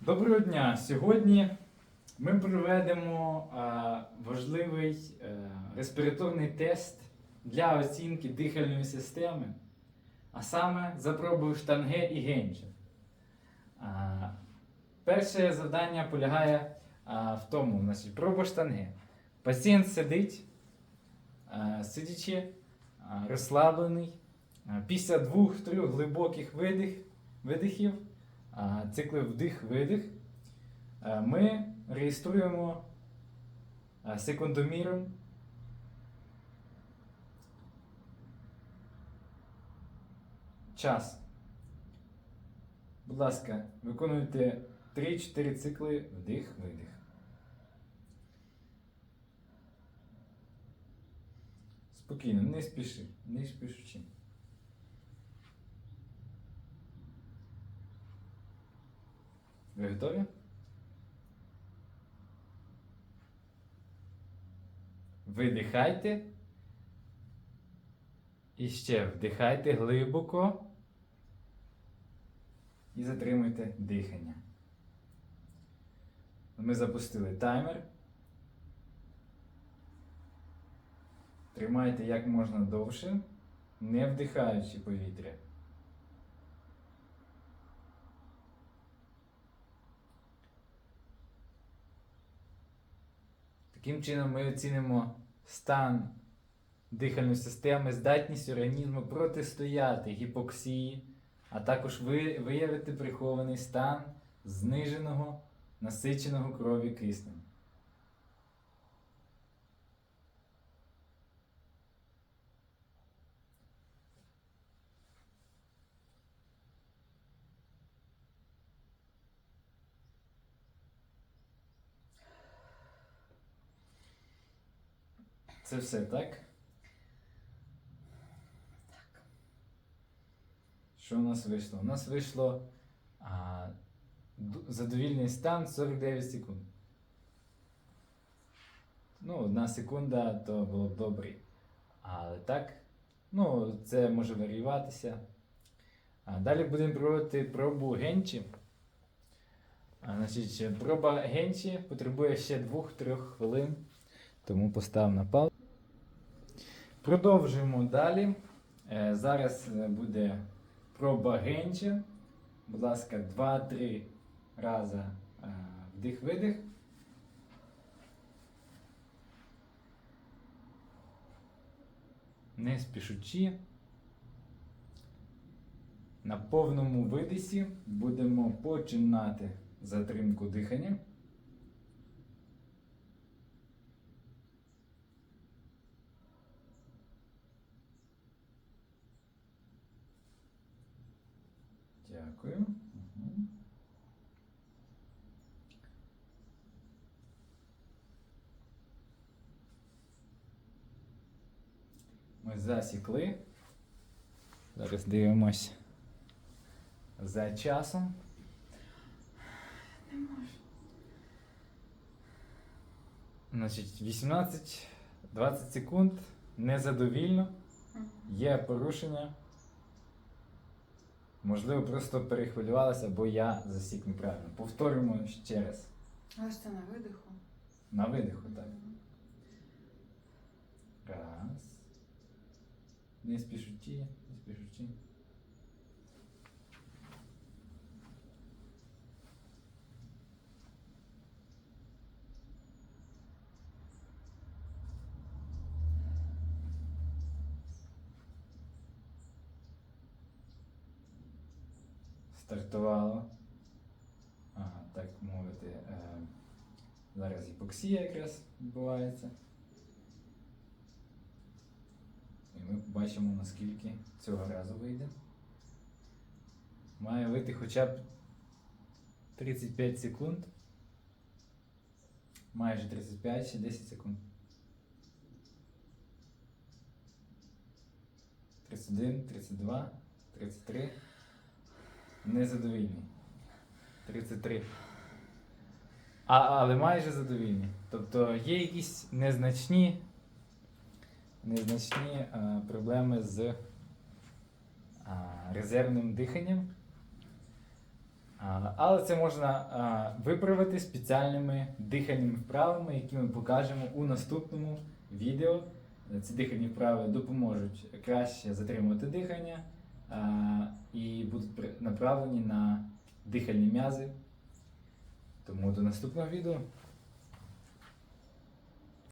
Доброго дня! Сьогодні ми проведемо а, важливий е, респіраторний тест для оцінки дихальної системи, а саме за пробою штанге і генча. А, перше завдання полягає в тому, значить, проба штанге. Пацієнт сидить, сидячи, розслаблений. Після двох-трьох глибоких видих, видихів цикли вдих-видих, ми реєструємо секундоміром час. Будь ласка, виконуйте 3-4 цикли вдих-видих. Спокійно, не спіши, не спішучи. Ви готові? Видихайте. І ще вдихайте глибоко. І затримуйте дихання. Ми запустили таймер. Тримайте як можна довше, не вдихаючи повітря. Таким чином ми оцінимо стан дихальної системи, здатність організму протистояти гіпоксії, а також виявити прихований стан зниженого насиченого крові киснем. Це все, так? Так. Що у нас вийшло? У нас вийшло а, задовільний стан 49 секунд. Ну, одна секунда то було б добре. Але так, ну, це може варіюватися. А далі будемо проводити пробу генчі. А, значить, проба генчі потребує ще 2-3 хвилин. Тому постав на паузу. Продовжуємо далі. Е, Зараз е, буде проба генча. Будь ласка, 2-3 рази е, вдих-видих. Не спішучи. На повному видисі будемо починати затримку дихання. Дякую. Ми засікли. Зараз дивимось за часом. Не можу. Значить, 18-20 секунд незадовільно. Є порушення. Можливо, просто перехвилювалася, бо я засік неправильно. Повторюємо ще раз. Але ж це на видиху. На видиху, так. Раз. Не спішуті, не спішучи. Стартувало. Ага, так мовити. Е, зараз гіпоксія якраз відбувається. І ми побачимо, наскільки цього разу вийде. Має вийти хоча б 35 секунд. Майже 35, ще 10 секунд. 31, 32, 33. Незадовільні. 33. А, Але майже задовільні. Тобто є якісь незначні незначні а, проблеми з а, резервним диханням. А, але це можна а, виправити спеціальними дихальними вправами, які ми покажемо у наступному відео. Ці дихальні вправи допоможуть краще затримувати дихання і будуть направлені на дихальні м'язи. Тому до наступного відео.